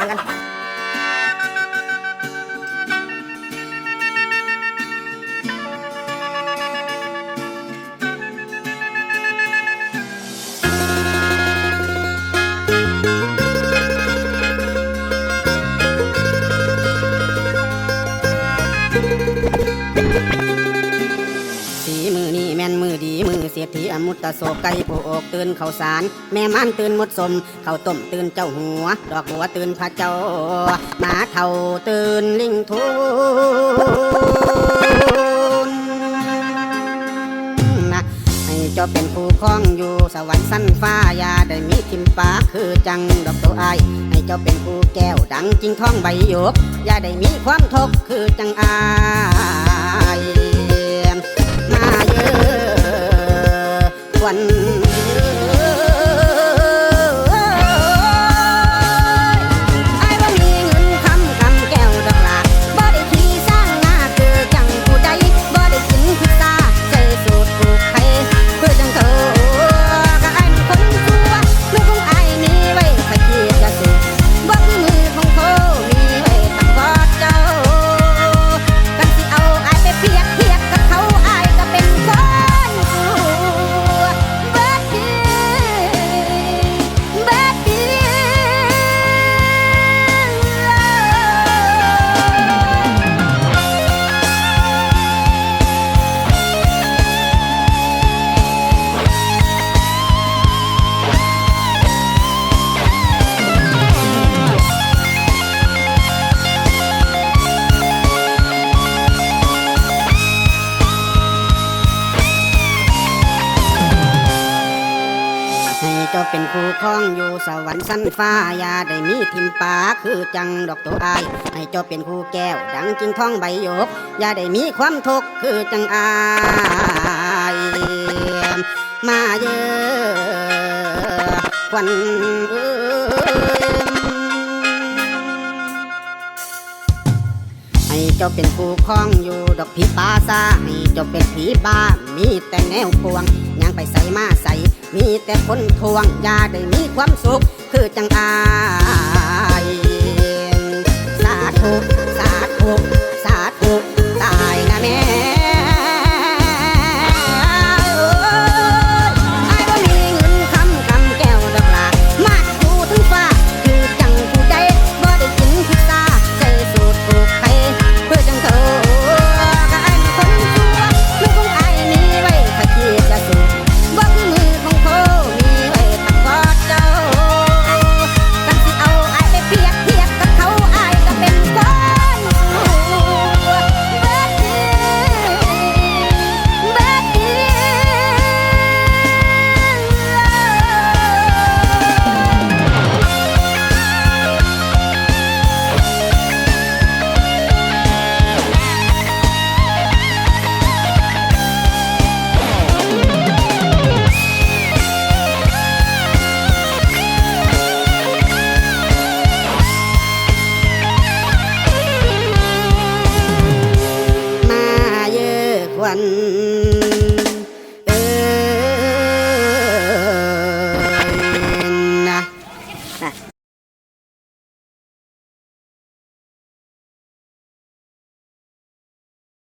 อน ดีมือเสียทีอมุตตะโศกไก่ผู้อกตื่นเข้าสาร แม่มันตื่นมดสม เข้าต้มตื่นเจ้าหัว ดอกบัวตื่นพระเจ้าหมาเท่าตื่นลิงทุนนะให้เจ้าเป็นผู้ครองอยู่สวรรค์สั้นฟ้ายาได้มีทิมปาคือจังดอกตัวอให้เจ้าเป็นผู้แก้วดังจริงท้องใบหยกยาได้มีความทุกข์คือจังอา เจ้าเป็นคู่ครองอยู่สวรรค์สั้นฟ้าอย่าได้มีทิมปาคือจังดอกตัวอาย ให้เจ้าเป็นคู่แก้ว ดังจริงท้องใบหยกอย่าได้มีความทุกข์คือจังอายมาเยอะควันเอ้ให้เจ้าเป็นผู้ครองอยู่ดอกผีปาซาให้เจ้าเป็นผีบ้ามีแต่แนวปวงางไปใส่มาใส่มีแต่คนทวงอย่าได้มีความสุข คือจังอาย วัน